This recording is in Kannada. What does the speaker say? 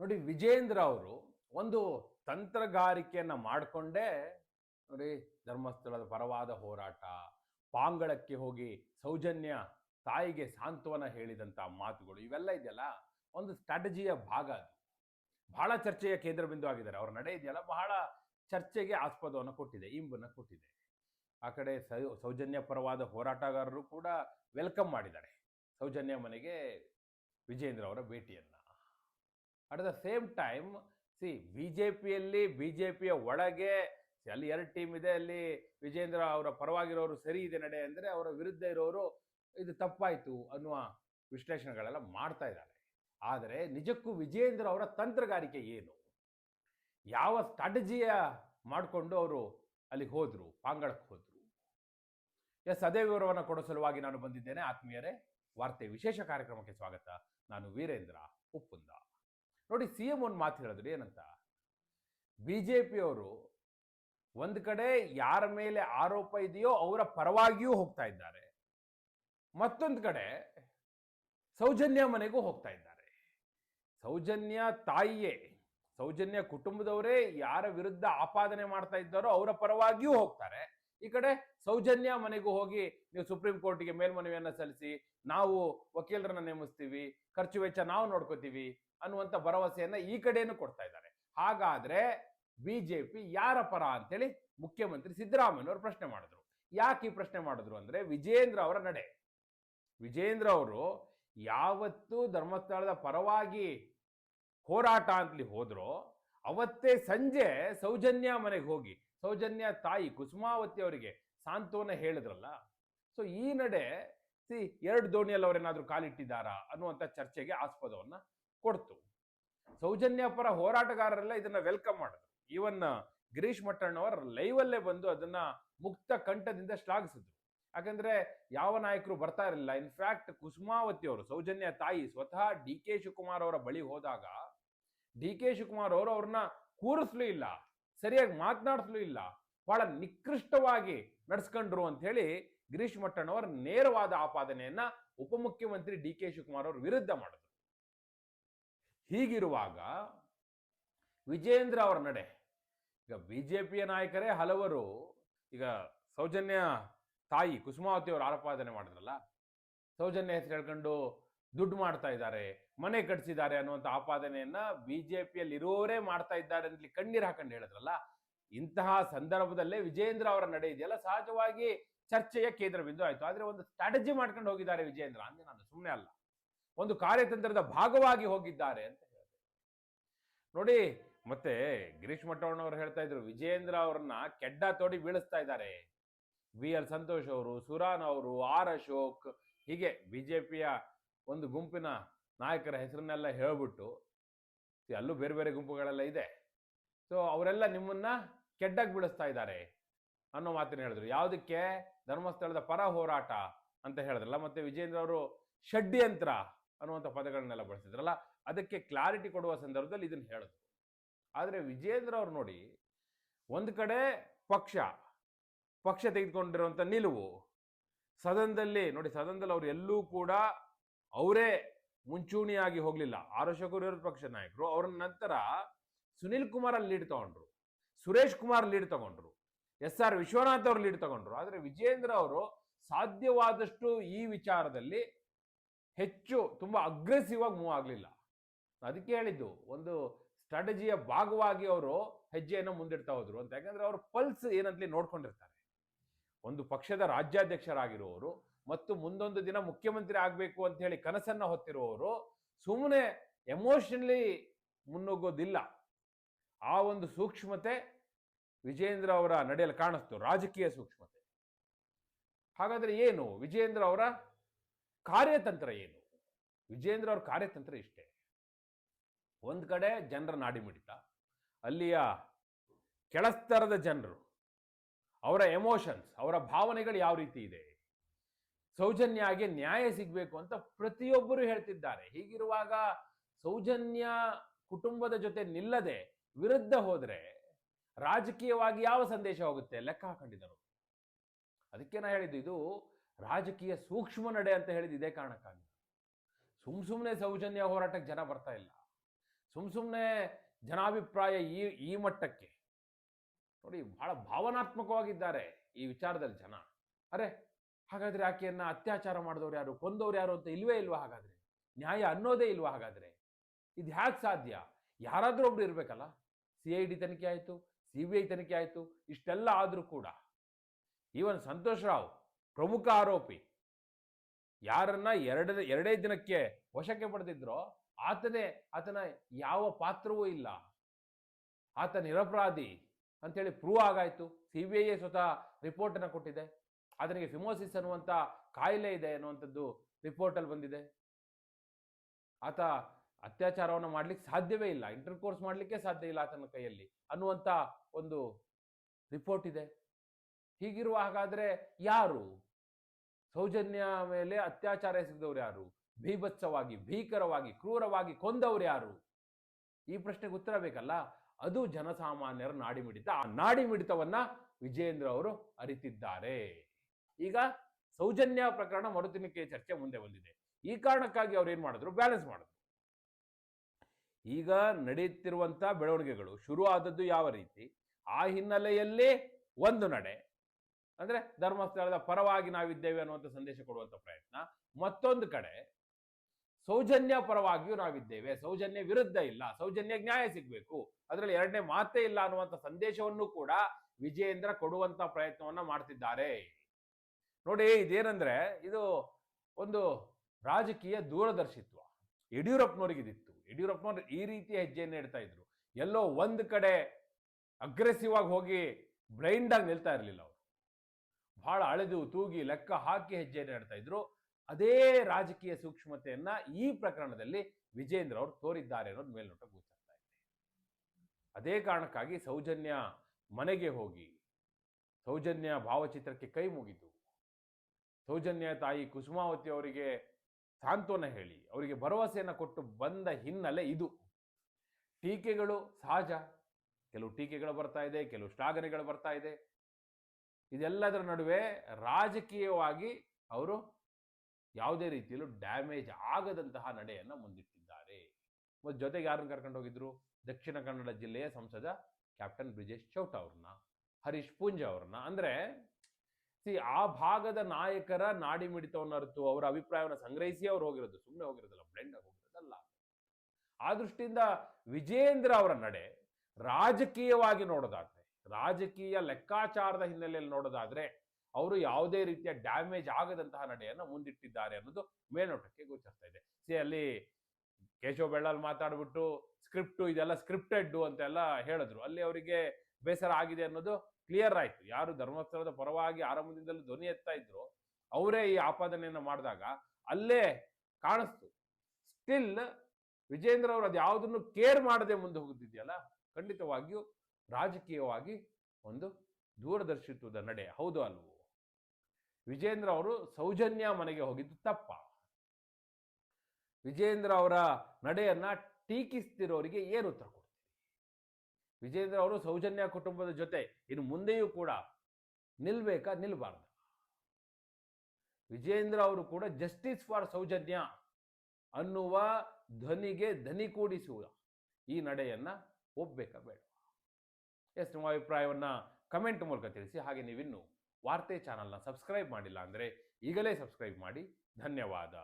ನೋಡಿ ವಿಜೇಂದ್ರ ಅವರು ಒಂದು ತಂತ್ರಗಾರಿಕೆಯನ್ನ ಮಾಡಿಕೊಂಡೇ ನೋಡಿ ಧರ್ಮಸ್ಥಳದ ಪರವಾದ ಹೋರಾಟ, ಪಾಂಗಳಕ್ಕೆ ಹೋಗಿ ಸೌಜನ್ಯ ತಾಯಿಗೆ ಸಾಂತ್ವನ ಹೇಳಿದಂತ ಮಾತುಗಳು ಇವೆಲ್ಲ ಇದೆಯಲ್ಲ? ಒಂದು ಸ್ಟ್ರಾಟಜಿಯ ಭಾಗ ಅದು. ಬಹಳ ಚರ್ಚೆಯ ಕೇಂದ್ರ ಬಿಂದು ಆಗಿದ್ದಾರೆ. ಅವ್ರ ನಡೆ ಇದೆಯಲ್ಲ? ಬಹಳ ಚರ್ಚೆಗೆ ಆಸ್ಪದವನ್ನು ಕೊಟ್ಟಿದೆ, ಇಂಬನ್ನ ಕೊಟ್ಟಿದೆ. ಆ ಕಡೆ ಸೌಜನ್ಯ ಪರವಾದ ಹೋರಾಟಗಾರರು ಕೂಡ ವೆಲ್ಕಮ್ ಮಾಡಿದ್ದಾರೆ. ಸೌಜನ್ಯ ಮನೆಗೆ ವಿಜೇಂದ್ರ ಅವರ ಭೇಟಿಯನ್ನ. At the same time C B J ಪಿಯಲ್ಲಿ ಬಿ ಜೆ ಪಿಯ ಒಳಗೆ ಅಲ್ಲಿ ಎರಡು ಟೀಮ್ ಇದೆ, ಅಲ್ಲಿ ವಿಜೇಂದ್ರ ಅವರ ಪರವಾಗಿರೋರು ಸರಿ ಇದೆ ನಡೆ ಅಂದರೆ ಅವರ ವಿರುದ್ಧ ಇರೋರು ಇದು ತಪ್ಪಾಯಿತು ಅನ್ನುವ ವಿಶ್ಲೇಷಣೆಗಳೆಲ್ಲ ಮಾಡ್ತಾ ಇದ್ದಾರೆ. ಆದರೆ ನಿಜಕ್ಕೂ ವಿಜೇಂದ್ರ ಅವರ ತಂತ್ರಗಾರಿಕೆ ಏನು? ಯಾವ ಸ್ಟ್ರಾಟಜಿಯ ಮಾಡಿಕೊಂಡು ಅವರು ಅಲ್ಲಿಗೆ ಹೋದರು ಪಾಂಗಳಕ್ಕೆ ಹೋದರು? ಎಸ್, ಅದೇ ವಿವರವನ್ನು ಕೊಡೋ ಸಲುವಾಗಿ ನಾನು ಬಂದಿದ್ದೇನೆ. ಆತ್ಮೀಯರೇ, ವಾರ್ತೆ ವಿಶೇಷ ಕಾರ್ಯಕ್ರಮಕ್ಕೆ ಸ್ವಾಗತ. ನಾನು ವೀರೇಂದ್ರ ಉಪ್ಪುಂದ. ನೋಡಿ ಸಿ ಎಂ ಒಂದು ಮಾತು ಹೇಳಿದ್ರು ಏನಂತ? ಬಿ ಜೆ ಪಿಯವರು ಒಂದು ಕಡೆ ಯಾರ ಮೇಲೆ ಆರೋಪ ಇದೆಯೋ ಅವರ ಪರವಾಗಿಯೂ ಹೋಗ್ತಾ ಇದ್ದಾರೆ. ಮತ್ತೊಂದು ಕಡೆ ಸೌಜನ್ಯ ಮನೆಗೂ ಹೋಗ್ತಾ ಇದ್ದಾರೆ. ಸೌಜನ್ಯ ತಾಯಿಯೇ, ಸೌಜನ್ಯ ಕುಟುಂಬದವರೇ ಯಾರ ವಿರುದ್ಧ ಆಪಾದನೆ ಮಾಡ್ತಾ ಇದ್ದಾರೋ ಅವರ ಪರವಾಗಿಯೂ ಹೋಗ್ತಾರೆ. ಈ ಕಡೆ ಸೌಜನ್ಯ ಮನೆಗೂ ಹೋಗಿ ನೀವು ಸುಪ್ರೀಂ ಕೋರ್ಟ್ಗೆ ಮೇಲ್ಮನವಿಯನ್ನ ಸಲ್ಲಿಸಿ, ನಾವು ವಕೀಲರನ್ನ ನೇಮಿಸ್ತೀವಿ, ಖರ್ಚು ವೆಚ್ಚ ನಾವು ನೋಡ್ಕೋತೀವಿ ಅನ್ನುವಂತ ಭರವಸೆಯನ್ನ ಈ ಕಡೆಯನ್ನು ಕೊಡ್ತಾ ಇದ್ದಾರೆ. ಹಾಗಾದ್ರೆ ಬಿಜೆಪಿ ಯಾರ ಪರ ಅಂತೇಳಿ ಮುಖ್ಯಮಂತ್ರಿ ಸಿದ್ದರಾಮಯ್ಯವರು ಪ್ರಶ್ನೆ ಮಾಡಿದ್ರು. ಯಾಕೆ ಈ ಪ್ರಶ್ನೆ ಮಾಡಿದ್ರು ಅಂದ್ರೆ ವಿಜೇಂದ್ರ ಅವರ ನಡೆ. ವಿಜೇಂದ್ರ ಅವರು ಯಾವತ್ತು ಧರ್ಮಸ್ಥಳದ ಪರವಾಗಿ ಹೋರಾಟ ಅಂತಲಿ ಹೋದ್ರೋ ಅವತ್ತೇ ಸಂಜೆ ಸೌಜನ್ಯ ಮನೆಗೆ ಹೋಗಿ ಸೌಜನ್ಯ ತಾಯಿ ಕುಸುಮಾವತಿ ಅವರಿಗೆ ಸಾಂತ್ವನ ಹೇಳಿದ್ರಲ್ಲ. ಸೊ ಈ ನಡೆ ಸಿ ಎರಡು ದೋಣಿಯಲ್ಲಿ ಅವರೇನಾದ್ರೂ ಕಾಲಿಟ್ಟಿದ್ದಾರಾ ಅನ್ನುವಂಥ ಚರ್ಚೆಗೆ ಆಸ್ಪದವನ್ನ ಕೊಡ್ತು. ಸೌಜನ್ಯ ಪರ ಹೋರಾಟಗಾರರೆಲ್ಲ ಇದನ್ನ ವೆಲ್ಕಮ್ ಮಾಡಿದ್ರು. ಈವನ್ ಗಿರೀಶ್ ಮಟ್ಟಣ್ಣವರ್ ಲೈವಲ್ಲೇ ಬಂದು ಅದನ್ನ ಮುಕ್ತ ಕಂಠದಿಂದ ಶ್ಲಾಘಿಸಿದ್ರು. ಯಾಕಂದ್ರೆ ಯಾವ ನಾಯಕರು ಬರ್ತಾ ಇರಲಿಲ್ಲ. ಇನ್ಫ್ಯಾಕ್ಟ್ ಕುಸುಮಾವತಿ ಅವರು, ಸೌಜನ್ಯ ತಾಯಿ ಸ್ವತಃ ಡಿ ಕೆ ಶಿವಕುಮಾರ್ ಅವರ ಬಳಿ ಹೋದಾಗ, ಡಿ ಕೆ ಶಿವಕುಮಾರ್ ಅವರು ಅವ್ರನ್ನ ಕೂರಿಸ್ಲೂ ಇಲ್ಲ. ಸರಿಯಾಗಿ ಮಾತನಾಡಿಸ್ಲೂ ಇಲ್ಲ. ಬಹಳ ನಿಕೃಷ್ಟವಾಗಿ ನಡೆಸ್ಕೊಂಡ್ರು ಅಂತ ಹೇಳಿ ಗಿರೀಶ್ ಮಟ್ಟಣ್ಣವರ ನೇರವಾದ ಆಪಾದನೆಯನ್ನ ಉಪಮುಖ್ಯಮಂತ್ರಿ ಡಿ ಕೆ ಶಿವಕುಮಾರ್ ಅವರು ವಿರುದ್ಧ ಮಾಡಿದ್ರು. ಹೀಗಿರುವಾಗ ವಿಜೇಂದ್ರ ಅವರ ನಡೆ. ಈಗ ಬಿಜೆಪಿಯ ನಾಯಕರೇ ಹಲವರು, ಈಗ ಸೌಜನ್ಯ ತಾಯಿ ಕುಸುಮಾವತಿ ಅವರು ಆರೋಪಾದನೆ ಮಾಡಿದ್ರಲ್ಲ, ಸೌಜನ್ಯ ಹೆಸರು ಹೇಳ್ಕೊಂಡು ದುಡ್ಡು ಮಾಡ್ತಾ ಇದ್ದಾರೆ, ಮನೆ ಕಟ್ಸಿದ್ದಾರೆ ಅನ್ನುವಂತ ಆಪಾದನೆಯನ್ನ ಬಿಜೆಪಿಯಲ್ಲಿ ಇರೋರೇ ಮಾಡ್ತಾ ಇದ್ದಾರೆ ಅಂತ ಕಣ್ಣೀರ್ ಹಾಕೊಂಡು ಹೇಳಿದ್ರಲ್ಲ, ಇಂತಹ ಸಂದರ್ಭದಲ್ಲೇ ವಿಜೇಂದ್ರ ಅವರ ನಡೆ ಇದೆಯಲ್ಲ, ಸಹಜವಾಗಿ ಚರ್ಚೆಯ ಕೇಂದ್ರ ಬಿಂದು ಆಯ್ತು. ಆದ್ರೆ ಒಂದು ಸ್ಟ್ರಾಟಜಿ ಮಾಡ್ಕೊಂಡು ಹೋಗಿದ್ದಾರೆ ವಿಜೇಂದ್ರ ಅಂದ್ರೆ ನಾನು ಸುಮ್ಮನೆ ಅಲ್ಲ. ಒಂದು ಕಾರ್ಯತಂತ್ರದ ಭಾಗವಾಗಿ ಹೋಗಿದ್ದಾರೆ ಅಂತ ಹೇಳಿದೆ. ನೋಡಿ, ಮತ್ತೆ ಗಿರೀಶ್ ಮಠವಣ್ಣವ್ರು ಹೇಳ್ತಾ ಇದ್ರು ವಿಜೇಂದ್ರ ಅವ್ರನ್ನ ಕೆಡ್ಡ ತೋಡಿ ಬೀಳಿಸ್ತಾ ಇದ್ದಾರೆ. ಬಿ ಎಲ್ ಸಂತೋಷ್ ಅವರು, ಸುರಾನ್ ಅವರು, ಆರ್ ಅಶೋಕ್, ಹೀಗೆ ಬಿಜೆಪಿಯ ಒಂದು ಗುಂಪಿನ ನಾಯಕರ ಹೆಸರನ್ನೆಲ್ಲ ಹೇಳ್ಬಿಟ್ಟು ಅಲ್ಲೂ ಬೇರೆ ಬೇರೆ ಗುಂಪುಗಳೆಲ್ಲ ಇದೆ. ಸೊ ಅವರೆಲ್ಲ ನಿಮ್ಮನ್ನ ಕೆಡ್ಡಾಗಿ ಬೀಳಿಸ್ತಾ ಇದ್ದಾರೆ ಅನ್ನೋ ಮಾತನ್ನ ಹೇಳಿದ್ರು. ಯಾವುದಕ್ಕೆ? ಧರ್ಮಸ್ಥಳದ ಪರ ಹೋರಾಟ ಅಂತ ಹೇಳಿದ್ರಲ್ಲ, ಮತ್ತೆ ವಿಜೇಂದ್ರ ಅವರು ಷಡ್ಯಂತ್ರ ಅನ್ನುವಂಥ ಪದಗಳನ್ನೆಲ್ಲ ಬಳಸಿದ್ರಲ್ಲ, ಅದಕ್ಕೆ ಕ್ಲಾರಿಟಿ ಕೊಡುವ ಸಂದರ್ಭದಲ್ಲಿ ಇದನ್ನ ಹೇಳಿದ್ರು. ಆದರೆ ವಿಜೇಂದ್ರ ಅವ್ರು ನೋಡಿ, ಒಂದು ಕಡೆ ಪಕ್ಷ ಪಕ್ಷ ತೆಗೆದುಕೊಂಡಿರುವಂಥ ನಿಲುವು, ಸದನದಲ್ಲಿ ನೋಡಿ, ಸದನದಲ್ಲಿ ಅವ್ರು ಎಲ್ಲೂ ಕೂಡ ಅವರೇ ಮುಂಚೂಣಿಯಾಗಿ ಹೋಗ್ಲಿಲ್ಲ. ಆರೋಶಕರು ವಿರೋಧ ಪಕ್ಷ ನಾಯಕರು. ಅವರ ನಂತರ ಸುನಿಲ್ ಕುಮಾರ್ ಅಲ್ಲಿ ಲೀಡ್ ತಗೊಂಡ್ರು. ಸುರೇಶ್ ಕುಮಾರ್ ಲೀಡ್ ತಗೊಂಡ್ರು. ಎಸ್ ಆರ್ ವಿಶ್ವನಾಥ್ ಅವರು ಲೀಡ್ ತಗೊಂಡ್ರು. ಆದರೆ ವಿಜೇಂದ್ರ ಅವರು ಸಾಧ್ಯವಾದಷ್ಟು ಈ ವಿಚಾರದಲ್ಲಿ ಹೆಚ್ಚು, ತುಂಬಾ ಅಗ್ರೆಸಿವ್ ಆಗಿ ಮೂವ್ ಆಗಲಿಲ್ಲ. ಅದಕ್ಕೆ ಹೇಳಿದ್ದು, ಒಂದು ಸ್ಟ್ರಾಟಜಿಯ ಭಾಗವಾಗಿ ಅವರು ಹೆಜ್ಜೆಯನ್ನು ಮುಂದಿಡ್ತಾ ಹೋದ್ರು ಅಂತ. ಯಾಕಂದ್ರೆ ಅವರು ಪಲ್ಸ್ ಏನಂತಲೇ ನೋಡ್ಕೊಂಡಿರ್ತಾರೆ. ಒಂದು ಪಕ್ಷದ ರಾಜ್ಯಾಧ್ಯಕ್ಷರಾಗಿರುವವರು ಮತ್ತು ಮುಂದೊಂದು ದಿನ ಮುಖ್ಯಮಂತ್ರಿ ಆಗಬೇಕು ಅಂತ ಹೇಳಿ ಕನಸನ್ನ ಹೊತ್ತಿರುವವರು ಸುಮ್ಮನೆ ಎಮೋಷನಲಿ ಮುನ್ನುಗ್ಗೋದಿಲ್ಲ. ಆ ಒಂದು ಸೂಕ್ಷ್ಮತೆ ವಿಜೇಂದ್ರ ಅವರ ನಡೆಯಲ್ಲಿ ಕಾಣಿಸ್ತು, ರಾಜಕೀಯ ಸೂಕ್ಷ್ಮತೆ. ಹಾಗಾದ್ರೆ ಏನು? ವಿಜೇಂದ್ರ ಅವರ ಕಾರ್ಯತಂತ್ರ ಏನು? ವಿಜೇಂದ್ರ ಅವರ ಕಾರ್ಯತಂತ್ರ ಇಷ್ಟೇ. ಒಂದು ಕಡೆ ಜನರ ನಾಡಿ ಮಿಡಿತ, ಅಲ್ಲಿಯ ಕೆಳಸ್ತರದ ಜನರು, ಅವರ ಎಮೋಷನ್ಸ್ ಅವರ ಭಾವನೆಗಳು ಯಾವ ರೀತಿ ಇದೆ? ಸೌಜನ್ಯಗೆ ನ್ಯಾಯ ಸಿಗಬೇಕು ಅಂತ ಪ್ರತಿಯೊಬ್ಬರು ಹೇಳ್ತಿದ್ದಾರೆ. ಹೀಗಿರುವಾಗ ಸೌಜನ್ಯ ಕುಟುಂಬದ ಜೊತೆ ನಿಲ್ಲದೆ ವಿರುದ್ಧ ಹೋದ್ರೆ ರಾಜಕೀಯವಾಗಿ ಯಾವ ಸಂದೇಶ ಹೋಗುತ್ತೆ? ಲೆಕ್ಕ ಹಾಕೊಂಡಿದ್ದರು. ಅದಕ್ಕೆ ನಾ ಹೇಳಿದ್ದು ಇದು ರಾಜಕೀಯ ಸೂಕ್ಷ್ಮ ನಡೆ ಅಂತ ಹೇಳಿದ ಇದೇ ಕಾರಣಕ್ಕಾಗಿ. ಸುಮ್ ಸುಮ್ಮನೆ ಸೌಜನ್ಯ ಹೋರಾಟಕ್ಕೆ ಜನ ಬರ್ತಾ ಇಲ್ಲ. ಸುಮ್ ಸುಮ್ಮನೆ ಜನಾಭಿಪ್ರಾಯ ಈ ಈ ಮಟ್ಟಕ್ಕೆ. ನೋಡಿ, ಬಹಳ ಭಾವನಾತ್ಮಕವಾಗಿದ್ದಾರೆ ಈ ವಿಚಾರದಲ್ಲಿ ಜನ. ಅರೆ ಹಾಗಾದ್ರೆ ಆಕೆಯನ್ನ ಅತ್ಯಾಚಾರ ಮಾಡಿದವ್ರು ಯಾರು? ಕೊಂದವ್ರು ಯಾರು ಅಂತ ಇಲ್ವೇ ಇಲ್ವಾ ಹಾಗಾದ್ರೆ? ನ್ಯಾಯ ಅನ್ನೋದೇ ಇಲ್ವಾ ಹಾಗಾದ್ರೆ? ಇದು ಹ್ಯಾಕ್ ಸಾಧ್ಯ? ಯಾರಾದರೂ ಒಬ್ರು ಇರಬೇಕಲ್ಲ? ಸಿ ಐ ಡಿ ತನಿಖೆ ಆಯ್ತು, ಸಿ ಬಿ ಐ ತನಿಖೆ ಆಯ್ತು, ಇಷ್ಟೆಲ್ಲ ಆದ್ರೂ ಕೂಡ. ಈವನ್ ಸಂತೋಷ್ ರಾವ್, ಪ್ರಮುಖ ಆರೋಪಿ. ಯಾರನ್ನ ಎರಡ, ಎರಡೇ ದಿನಕ್ಕೆ ವಶಕ್ಕೆ ಪಡೆದಿದ್ರೋ, ಆತನೇ, ಆತನ ಯಾವ ಪಾತ್ರವೂ ಇಲ್ಲ. ಆತ ನಿರಪರಾಧಿ. ಅಂತೇಳಿ ಪ್ರೂವ್ ಆಗಾಯ್ತು. ಸಿ ಬಿ ಐ ಸ್ವತಃ ರಿಪೋರ್ಟ್ ಅನ್ನ ಕೊಟ್ಟಿದೆ. ಆತನಿಗೆ ಫಿಮೋಸಿಸ್ ಅನ್ನುವಂಥ ಕಾಯಿಲೆ ಇದೆ ಅನ್ನುವಂಥದ್ದು ರಿಪೋರ್ಟಲ್ಲಿ ಬಂದಿದೆ. ಆತ ಅತ್ಯಾಚಾರವನ್ನು ಮಾಡ್ಲಿಕ್ಕೆ ಸಾಧ್ಯವೇ ಇಲ್ಲ ಇಂಟರ್ ಕೋರ್ಸ್ ಮಾಡಲಿಕ್ಕೆ ಸಾಧ್ಯ ಇಲ್ಲ ಆತನ ಕೈಯಲ್ಲಿ ಅನ್ನುವಂಥ ಒಂದು ರಿಪೋರ್ಟ್ ಇದೆ. ಹೀಗಿರುವ ಹಾಗಾದರೆ ಯಾರು? ಸೌಜನ್ಯ ಮೇಲೆ ಅತ್ಯಾಚಾರ ಎಸಗಿದವ್ರು ಯಾರು? ಭೀಭತ್ಸವಾಗಿ, ಭೀಕರವಾಗಿ, ಕ್ರೂರವಾಗಿ ಕೊಂದವ್ರು ಯಾರು? ಈ ಪ್ರಶ್ನೆಗೆ ಉತ್ತರ ಬೇಕಲ್ಲ? ಅದು ಜನಸಾಮಾನ್ಯರ ನಾಡಿಮಿಡಿತ, ಆ ನಾಡಿಮಿಡಿತವನ್ನ ವಿಜೇಂದ್ರ ಅವರು ಅರಿತಿದ್ದಾರೆ. ಈಗ ಸೌಜನ್ಯ ಪ್ರಕರಣ ಮರುತಿನಿಕೆ ಚರ್ಚೆ ಮುಂದೆ ಬಂದಿದೆ. ಈ ಕಾರಣಕ್ಕಾಗಿ ಅವ್ರು ಏನ್ ಮಾಡಿದ್ರು? ಬ್ಯಾಲೆನ್ಸ್ ಮಾಡಿದ್ರು. ಈಗ ನಡೆಯುತ್ತಿರುವಂತ ಬೆಳವಣಿಗೆಗಳು ಶುರು ಆದದ್ದು ಯಾವ ರೀತಿ? ಆ ಹಿನ್ನೆಲೆಯಲ್ಲಿ ಒಂದು ನಡೆ. ಅಂದ್ರೆ ಧರ್ಮಸ್ಥಳದ ಪರವಾಗಿ ನಾವಿದ್ದೇವೆ ಅನ್ನುವಂಥ ಸಂದೇಶ ಕೊಡುವಂತ ಪ್ರಯತ್ನ. ಮತ್ತೊಂದು ಕಡೆ ಸೌಜನ್ಯ ಪರವಾಗಿಯೂ ನಾವಿದ್ದೇವೆ. ಸೌಜನ್ಯ ವಿರುದ್ಧ ಇಲ್ಲ. ಸೌಜನ್ಯ ನ್ಯಾಯ ಸಿಗ್ಬೇಕು. ಅದರಲ್ಲಿ ಎರಡನೇ ಮಾತೇ ಇಲ್ಲ ಅನ್ನುವಂಥ ಸಂದೇಶವನ್ನು ಕೂಡ ವಿಜಯೇಂದ್ರ ಕೊಡುವಂತ ಪ್ರಯತ್ನವನ್ನ ಮಾಡ್ತಿದ್ದಾರೆ. ನೋಡಿ, ಇದೇನಂದ್ರೆ ಇದು ಒಂದು ರಾಜಕೀಯ ದೂರದರ್ಶಿತ್ವ. ಯಡಿಯೂರಪ್ಪನವರಿಗಿದಿತ್ತು. ಯಡಿಯೂರಪ್ಪನವ್ರು ಈ ರೀತಿ ಹೆಜ್ಜೆಯನ್ನು ಇಡ್ತಾ ಇದ್ರು. ಎಲ್ಲೋ ಒಂದು ಕಡೆ ಅಗ್ರೆಸಿವ್ ಆಗಿ ಹೋಗಿ ಬ್ಲೈಂಡ್ ಆಗಿ ನಿಲ್ತಾ ಇರಲಿಲ್ಲ ಅವರು. ಬಹಳ ಅಳೆದು ತೂಗಿ ಲೆಕ್ಕ ಹಾಕಿ ಹೆಜ್ಜೆಯನ್ನು ಇಡ್ತಾ ಇದ್ರು. ಅದೇ ರಾಜಕೀಯ ಸೂಕ್ಷ್ಮತೆಯನ್ನ ಈ ಪ್ರಕರಣದಲ್ಲಿ ವಿಜೇಂದ್ರ ಅವರು ತೋರಿದ್ದಾರೆ ಅನ್ನೋದು ಮೇಲ್ನೋಟ ಗೋಚರ್ತಾ ಇದೆ. ಅದೇ ಕಾರಣಕ್ಕಾಗಿ ಸೌಜನ್ಯ ಮನೆಗೆ ಹೋಗಿ, ಸೌಜನ್ಯ ಭಾವಚಿತ್ರಕ್ಕೆ ಕೈ ಮುಗಿದು ಸೌಜನ್ಯ ತಾಯಿ ಕುಸುಮಾವತಿ ಅವರಿಗೆ ಸಾಂತ್ವನ ಹೇಳಿ. ಅವರಿಗೆ ಭರವಸೆಯನ್ನು ಕೊಟ್ಟು ಬಂದ ಹಿನ್ನೆಲೆ ಇದು. ಟೀಕೆಗಳು ಸಹಜ. ಕೆಲವು ಟೀಕೆಗಳು ಬರ್ತಾ ಇದೆ, ಕೆಲವು ಶ್ಲಾಘನೆಗಳು ಬರ್ತಾ ಇದೆ. ಇದೆಲ್ಲದರ ನಡುವೆ ರಾಜಕೀಯವಾಗಿ ಅವರು ಯಾವುದೇ ರೀತಿಯಲ್ಲೂ ಡ್ಯಾಮೇಜ್ ಆಗದಂತಹ ನಡೆಯನ್ನು ಮುಂದಿಟ್ಟಿದ್ದಾರೆ. ಮತ್ತು ಜೊತೆಗೆ ಯಾರನ್ನು ಕರ್ಕೊಂಡು ಹೋಗಿದ್ರು? ದಕ್ಷಿಣ ಕನ್ನಡ ಜಿಲ್ಲೆಯ ಸಂಸದ ಕ್ಯಾಪ್ಟನ್ ಬ್ರಿಜೇಶ್ ಚೌಟ ಅವ್ರನ್ನ, ಹರೀಶ್ ಪೂಂಜ ಅವ್ರನ್ನ. ಅಂದ್ರೆ ಸಿ ಆ ಭಾಗದ ನಾಯಕರ ನಾಡಿ ಮಿಡಿತವನ್ನು ಅವರ ಅಭಿಪ್ರಾಯವನ್ನು ಸಂಗ್ರಹಿಸಿ ಅವ್ರು ಹೋಗಿರೋದು ಸುಮ್ಮನೆ ಹೋಗಿರೋದಲ್ಲ ಬ್ಲೆಂಡ್ ಆಗಿ ಹೋಗಿರೋದಲ್ಲ. ಆ ದೃಷ್ಟಿಯಿಂದ ವಿಜೇಂದ್ರ ಅವರ ನಡೆ ರಾಜಕೀಯವಾಗಿ ನೋಡೋದಾದ್ರೆ, ರಾಜಕೀಯ ಲೆಕ್ಕಾಚಾರದ ಹಿನ್ನೆಲೆಯಲ್ಲಿ ನೋಡೋದಾದ್ರೆ, ಅವರು ಯಾವುದೇ ರೀತಿಯ ಡ್ಯಾಮೇಜ್ ಆಗದಂತಹ ನಡೆಯನ್ನು ಮುಂದಿಟ್ಟಿದ್ದಾರೆ ಅನ್ನೋದು ಮೇಲ್ನೋಟಕ್ಕೆ ಗೋಚರ್ತಾ ಇದೆ. ಸಿ ಅಲ್ಲಿ ಕೇಶವ ಬೆಳ್ಳಲ್ ಮಾತಾಡ್ಬಿಟ್ಟು ಸ್ಕ್ರಿಪ್ಟು ಇದೆಲ್ಲ ಸ್ಕ್ರಿಪ್ಟೆಡ್ ಅಂತೆಲ್ಲ ಹೇಳಿದ್ರು. ಅಲ್ಲಿ ಅವರಿಗೆ ಬೇಸರ ಆಗಿದೆ ಅನ್ನೋದು ಕ್ಲಿಯರ್ ಆಯ್ತು. ಯಾರು ಧರ್ಮಸ್ಥಳದ ಪರವಾಗಿ ಆರಂಭದಿಂದಲೂ ಧ್ವನಿ ಎತ್ತಾ ಇದ್ರು, ಅವರೇ ಈ ಆಪಾದನೆಯನ್ನ ಮಾಡಿದಾಗ ಅಲ್ಲೇ ಕಾಣಿಸ್ತು. ಸ್ಟಿಲ್ ವಿಜೇಂದ್ರ ಅವರು ಅದು ಯಾವುದನ್ನು ಕೇರ್ ಮಾಡದೆ ಮುಂದೆ ಹೋಗುತ್ತಿದೆಯಲ್ಲ ಖಂಡಿತವಾಗಿಯೂ ರಾಜಕೀಯವಾಗಿ ಒಂದು ದೂರದರ್ಶಿತ್ವದ ನಡೆ. ಹೌದು ಅಲ್ವೋ? ವಿಜೇಂದ್ರ ಅವರು ಸೌಜನ್ಯ ಮನೆಗೆ ಹೋಗಿದ್ದು ತಪ್ಪ. ವಿಜೇಂದ್ರ ಅವರ ನಡೆಯನ್ನ ಟೀಕಿಸ್ತಿರೋರಿಗೆ ಏನು ಉತ್ತರ ವಿಜೇಂದ್ರ ಅವರು ಸೌಜನ್ಯ ಕುಟುಂಬದ ಜೊತೆ ಇನ್ನು ಮುಂದೆಯೂ ಕೂಡ ನಿಲ್ಬೇಕಾ? ನಿಲ್ಬಾರ್ದ. ವಿಜೇಂದ್ರ ಅವರು ಕೂಡ ಜಸ್ಟಿಸ್ ಫಾರ್ ಸೌಜನ್ಯ ಅನ್ನುವ ಧ್ವನಿಗೆ ಧ್ವನಿ ಕೂಡಿಸುವ ಈ ನಡೆಯನ್ನ ಒಪ್ಪಬೇಕಾ ಬೇಡ. ಎಸ್, ನಿಮ್ಮ ಅಭಿಪ್ರಾಯವನ್ನ ಕಮೆಂಟ್ ಮೂಲಕ ತಿಳಿಸಿ. ಹಾಗೆ ನೀವಿನ್ನು ವಾರ್ತೆ ಚಾನಲ್ನ ಸಬ್ಸ್ಕ್ರೈಬ್ ಮಾಡಿಲ್ಲ ಅಂದರೆ ಈಗಲೇ ಸಬ್ಸ್ಕ್ರೈಬ್ ಮಾಡಿ. ಧನ್ಯವಾದ.